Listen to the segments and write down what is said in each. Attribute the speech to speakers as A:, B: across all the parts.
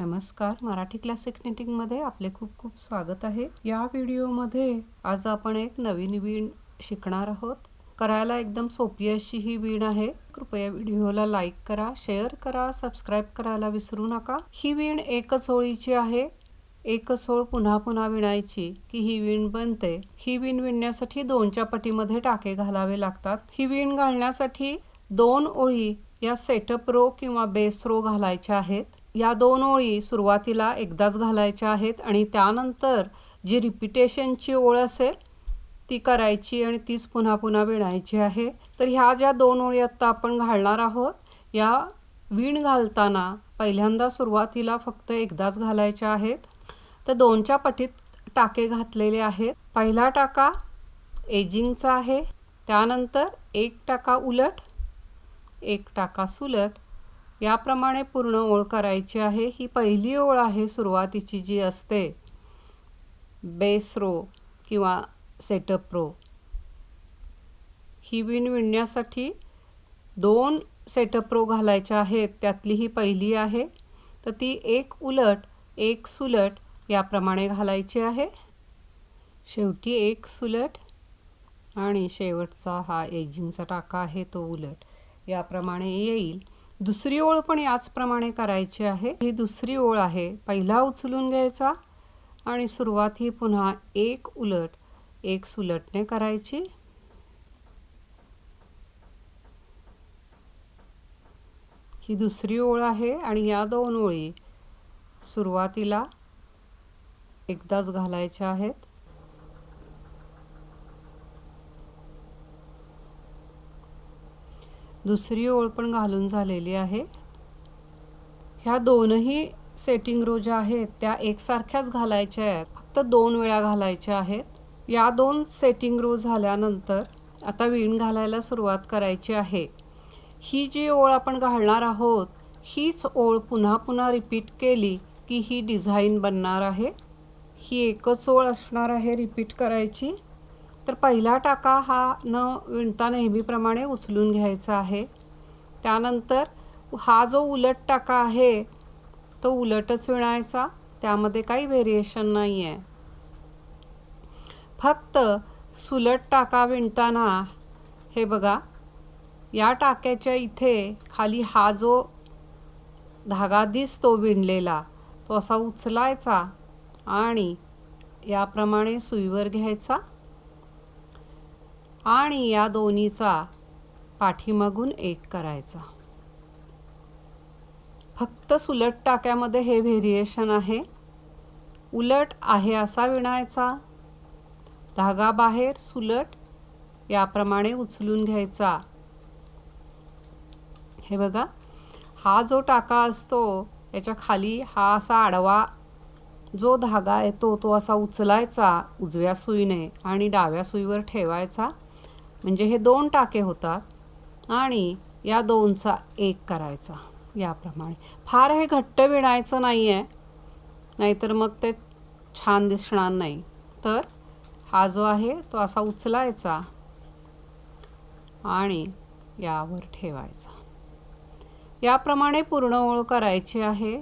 A: नमस्कार. मराठी क्लासिकमध्ये आपले खूप खूप स्वागत आहे. या व्हिडिओमध्ये आज आपण एक नवीन वीण शिकणार आहोत. करायला एकदम सोपी अशी ही वीण आहे. कृपया व्हिडिओला लाईक करा शेअर करा सबस्क्राईब करायला विसरू नका. ही वीण एकच होळीची आहे. एकच होळ पुन्हा पुन्हा विणायची की ही वीण बनते. ही वीण विणण्यासाठी दोनच्या पटीमध्ये टाके घालावे लागतात. ही वीण घालण्यासाठी दोन ओळी या सेटअप रो किंवा बेस रो घालायच्या आहेत. या दोन ओळी सुरुवातीला एकदाच घालायच्या आहेत आणि त्यानंतर जी रिपिटेशनची ओळ असेल ती करायची आणि तीच पुन्हा पुन्हा विणायची आहे. तर ह्या ज्या दोन ओळी आत्ता आपण घालणार आहोत या वीण घालताना पहिल्यांदा सुरुवातीला फक्त एकदाच घालायच्या आहेत. तर दोनच्या पटीत टाके घातलेले आहेत. पहिला टाका एजिंगचा आहे. त्यानंतर एक टाका उलट एक टाका सुलट याप्रमाणे पूर्ण ओळ करायची आहे. ही पहिली ओळ आहे सुरुवातीची जी असते. बेस रो किंवा सेटअप रो. ही विण विणण्यासाठी दोन सेटअप रो घालायच्या आहेत. त्यातली ही पहिली आहे. तर ती एक उलट एक सुलट याप्रमाणे घालायची आहे. शेवटी एक सुलट आणि शेवटचा हा एजिंगचा टाका आहे तो उलट. याप्रमाणे येईल. दुसरी ओळ पण याचप्रमाणे करायची आहे. ही दुसरी ओळ आहे. पहिला उचलून घ्यायचा आणि सुरुवात ही पुन्हा एक उलट एक सुलटने करायची. ही दुसरी ओळ आहे आणि या दोन ओळी सुरुवातीला एकदाच घालायच्या आहेत. दुसरी ओळ पण घालून झालेली आहे. ह्या दोनही सेटिंग रो ज्या आहेत त्या एकसारख्याच घालायच्या आहेत. फक्त दोन वेळा घालायच्या आहेत. या दोन सेटिंग रो झाल्यानंतर आता विण घालायला सुरुवात करायची आहे. ही जी ओळ आपण घालणार आहोत हीच ओळ पुन्हा पुन्हा रिपीट केली की ही डिझाईन बनणार आहे. ही एकच ओळ असणार आहे रिपीट करायची. तर पहिला टाका हा न विणता नेहमीप्रमाणे उचलून घ्यायचा आहे. त्यानंतर हा जो उलट टाका आहे तो उलटच विणायचा. त्यामध्ये काही व्हेरिएशन नाही आहे फक्त सुलट टाका विणताना हे बघा या टाक्याच्या इथे खाली हा जो धागा दिसतो विणलेला तो असा उचलायचा आणि याप्रमाणे सुईवर घ्यायचा. आणि या दोन्हीचा पाठीमागून एक करायचा. फक्त सुलट टाक्यामध्ये हे व्हेरिएशन आहे. उलट आहे असा विणायचा. धागा बाहेर सुलट याप्रमाणे उचलून घ्यायचा. हे बघा हा जो टाका असतो याच्या खाली हा असा आडवा जो धागा येतो तो असा उचलायचा उजव्या सुईने आणि डाव्या सुईवर ठेवायचा. म्हणजे हे दोन टाके होतात आणि या दोनचा एक करायचा याप्रमाणे. फार हे घट्ट विणायचं नाही आहे नाहीतर मग ते छान दिसणार नाही. तर हा जो आहे तो असा उचलायचा आणि यावर ठेवायचा. याप्रमाणे पूर्ण ओळ करायची आहे.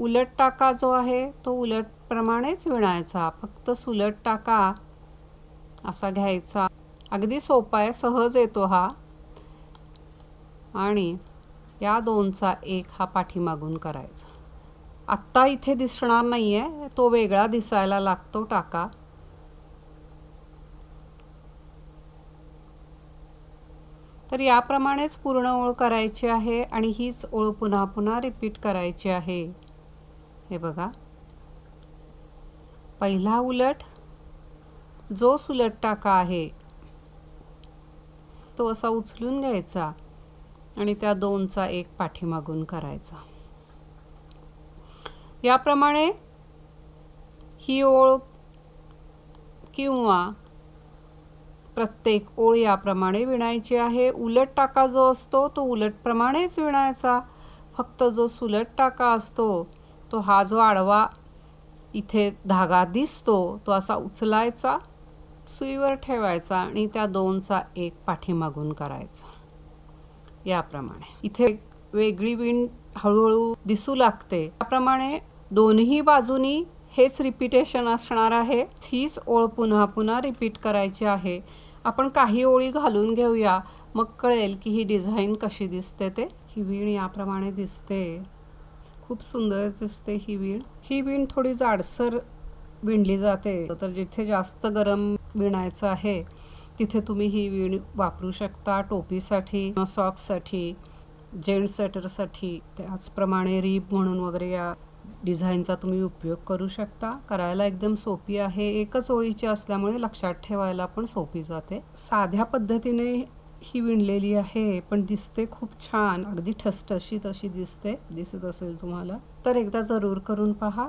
A: उलट टाका जो आहे तो उलटप्रमाणेच विणायचा. फक्त सुलट टाका असा घ्यायचा. अगदी सोपा आहे सहज येतो हा. आणि या दोनचा एक हा पाठीमागून करायचा. आत्ता इथे दिसणार नाही आहे तो वेगळा दिसायला लागतो टाका. तर याप्रमाणेच पूर्ण ओळ करायची आहे आणि हीच ओळ पुन्हा पुन्हा रिपीट करायची आहे. हे बघा. पहिला उलट जो सुलट टाका आहे तो असा उचलून घ्यायचा आणि त्या दोनचा एक पाठीमागून करायचा. याप्रमाणे ही ओळ किंवा प्रत्येक ओळ याप्रमाणे विणायची आहे. उलट टाका जो असतो तो उलटप्रमाणेच विणायचा. फक्त जो सुलट टाका असतो तो हा जो आडवा इथे धागा दिसतो तो असा उचलायचा सुईवर ठेवायचा आणि त्या दोनचा एक पाठीमागून करायचा. याप्रमाणे. इथे वेगळी विण हळूहळू दिसू लागते. त्याप्रमाणे दोन्ही बाजूनी हेच रिपिटेशन असणार आहे. हीच ओळ पुन्हा पुन्हा रिपीट करायची आहे. आपण काही ओळी घालून घेऊया. मग कळेल की ही डिझाईन कशी दिसते ते. ही वीण याप्रमाणे दिसते. खूप सुंदर दिसते ही वीण. ही वीण थोडी जाडसर विणली जाते. तर जिथे जास्त गरम विणायचं आहे तिथे तुम्ही ही विण वापरू शकता. टोपीसाठी सॉक्ससाठी जेंट स्वेटरसाठी त्याचप्रमाणे रीप म्हणून वगैरे या डिझाईनचा तुम्ही उपयोग करू शकता. करायला एकदम सोपी आहे. एकच ओळीची असल्यामुळे लक्षात ठेवायला पण सोपी जाते. साध्या पद्धतीने ही विणलेली आहे पण दिसते खूप छान. अगदी ठसठशीत अशी दिसते. दिसत असेल तुम्हाला. तर एकदा जरूर करून पहा.